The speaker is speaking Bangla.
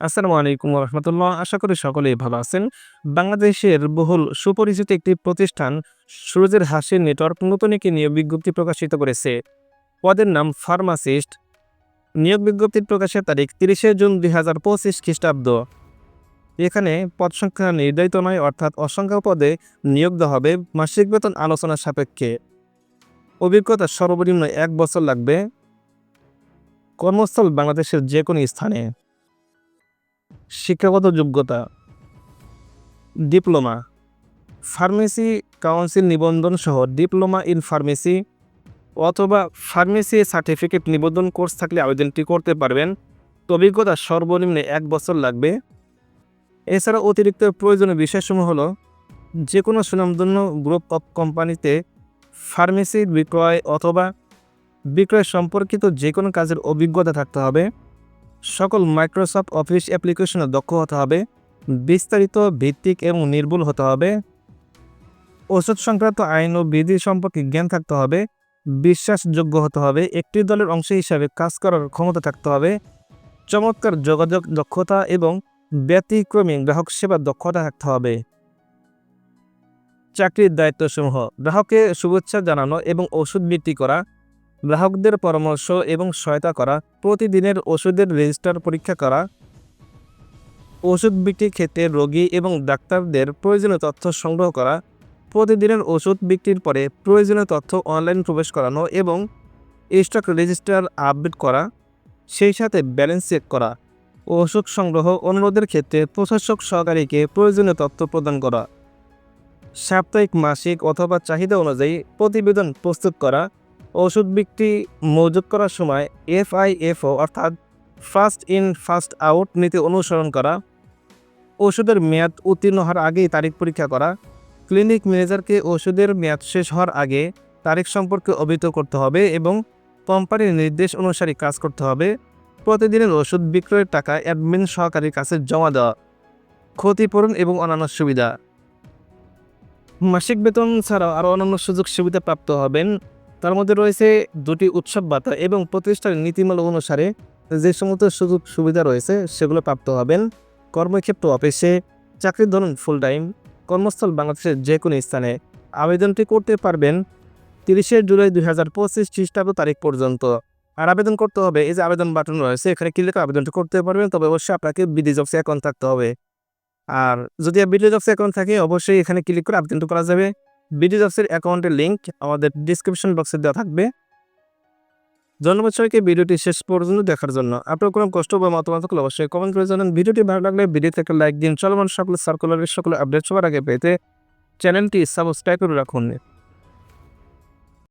আসসালামু আলাইকুম রহমতুল্লাহ আশা করি সকলেই ভালো আছেন। বাংলাদেশের বহুল সুপরিচিত একটি প্রতিষ্ঠান সুরজের হাসির নেটওয়ার্ক নতুন একটি নিয়োগ বিজ্ঞপ্তি প্রকাশিত করেছে। পদের নাম ফার্মাসিস্ট। নিয়োগ বিজ্ঞপ্তির প্রকাশের তারিখ তিরিশে জুন দুই হাজার পঁচিশ খ্রিস্টাব্দ। এখানে পদ সংখ্যা নির্ধারিত নয়, অর্থাৎ অসংখ্য পদে নিয়োগ দেওয়া হবে মাসিক বেতন আলোচনা সাপেক্ষে। অভিজ্ঞতা সর্বনিম্ন এক বছর লাগবে। কর্মস্থল বাংলাদেশের যে কোনো স্থানে। শিক্ষাগত যোগ্যতা, ডিপ্লোমা, ফার্মেসি কাউন্সিল নিবন্ধন সহ ডিপ্লোমা ইন ফার্মেসি অথবা ফার্মেসি সার্টিফিকেট নিবন্ধন কোর্স থাকলে আবেদনটি করতে পারবেন। অভিজ্ঞতা সর্বনিম্ন এক বছর লাগবে। এছাড়া অতিরিক্ত প্রয়োজনীয় বিষয়সমূহ হলো যে কোনো সুনামধন্য গ্রুপ অফ কোম্পানিতে ফার্মেসি বিক্রয় অথবা বিক্রয় সম্পর্কিত যে কোনো কাজের অভিজ্ঞতা থাকতে হবে। সকল মাইক্রোসফট অফিস অ্যাপ্লিকেশনে দক্ষ হতে হবে, বিস্তারিত, ভিত্তিক এবং নির্ভুল হতে হবে। ওষুধ সংক্রান্ত আইন ও বিধি সম্পর্কে জ্ঞান থাকতে হবে, বিশ্বাসযোগ্য হতে হবে, একটি দলের অংশ হিসাবে কাজ করার ক্ষমতা থাকতে হবে, চমৎকার যোগাযোগ দক্ষতা এবং ব্যতিক্রমী গ্রাহক সেবার দক্ষতা থাকতে হবে। চাকরির দায়িত্বসমূহ, গ্রাহককে শুভেচ্ছা জানানো এবং ওষুধ বিক্রি করা গ্রাহকদের পরামর্শ এবং সহায়তা করা, প্রতিদিনের ওষুধের রেজিস্টার পরীক্ষা করা, ওষুধ বিক্রির ক্ষেত্রে রোগী এবং ডাক্তারদের প্রয়োজনীয় তথ্য সংগ্রহ করা, প্রতিদিনের ওষুধ বিক্রির পরে প্রয়োজনীয় তথ্য অনলাইন প্রবেশ করানো এবং স্টক রেজিস্টার আপডেট করা, সেই সাথে ব্যালেন্স চেক করা ওষুধ সংগ্রহ অনুরোধের ক্ষেত্রে প্রশাসক সহকারীকে প্রয়োজনীয় তথ্য প্রদান করা, সাপ্তাহিক, মাসিক অথবা চাহিদা অনুযায়ী প্রতিবেদন প্রস্তুত করা ওষুধ বিক্রি মজুত করার সময় এফআইএফও, অর্থাৎ ফার্স্ট ইন, ফার্স্ট আউট নীতি অনুসরণ করা, ওষুধের মেয়াদ উত্তীর্ণ হওয়ার আগেই তারিখ পরীক্ষা করা, ক্লিনিক ম্যানেজারকে ওষুধের মেয়াদ শেষ হওয়ার আগে তারিখ সম্পর্কে অবহিত করতে হবে এবং কোম্পানির নির্দেশ অনুসারে কাজ করতে হবে। প্রতিদিনের ওষুধ বিক্রয়ের টাকা অ্যাডমিন সহকারীর কাছে জমা দেওয়া, ক্ষতিপূরণ এবং অন্যান্য সুবিধা। মাসিক বেতন ছাড়াও আরও অন্যান্য সুযোগ সুবিধা প্রাপ্ত হবেন। তার মধ্যে রয়েছে দুটি উৎসব ভাতা এবং প্রতিষ্ঠানের নীতিমালা অনুসারে যে সমস্ত সুযোগ সুবিধা রয়েছে, সেগুলো প্রাপ্ত হবেন। কর্মক্ষেত্র অফিসে চাকরির ধরুন ফুল টাইম কর্মস্থল বাংলাদেশের যে কোনো স্থানে আবেদনটি করতে পারবেন তিরিশে জুলাই দুই হাজার পঁচিশ খ্রিস্টাব্দ তারিখ পর্যন্ত। আর আবেদন করতে হবে, এই যে আবেদন বাটন রয়েছে, এখানে ক্লিক করে আবেদনটি করতে পারবেন, তবে অবশ্যই আপনাকে বিডি জবসে অ্যাকাউন্ট থাকতে হবে। আর যদি বিডি জবসে অ্যাকাউন্ট থাকে, অবশ্যই এখানে ক্লিক করে আবেদনটি করা যাবে। বিডি জবসের অ্যাকাউন্টের লিঙ্ক আমাদের ডিসক্রিপশন বক্সে দেওয়া থাকবে। ধন্যবাদ সবাইকে, ভিডিওটি শেষ পর্যন্ত দেখার জন্য। আপনার কোনো কষ্ট বা মতামত থাকলে অবশ্যই কমেন্ট করে জানান। ভিডিওটি ভালো লাগলে ভিডিওতে একটা লাইক দিন। চলমান সকল সার্কুলারের সকল আপডেট সবার আগে পেতে চ্যানেলটি সাবস্ক্রাইব করে রাখুন।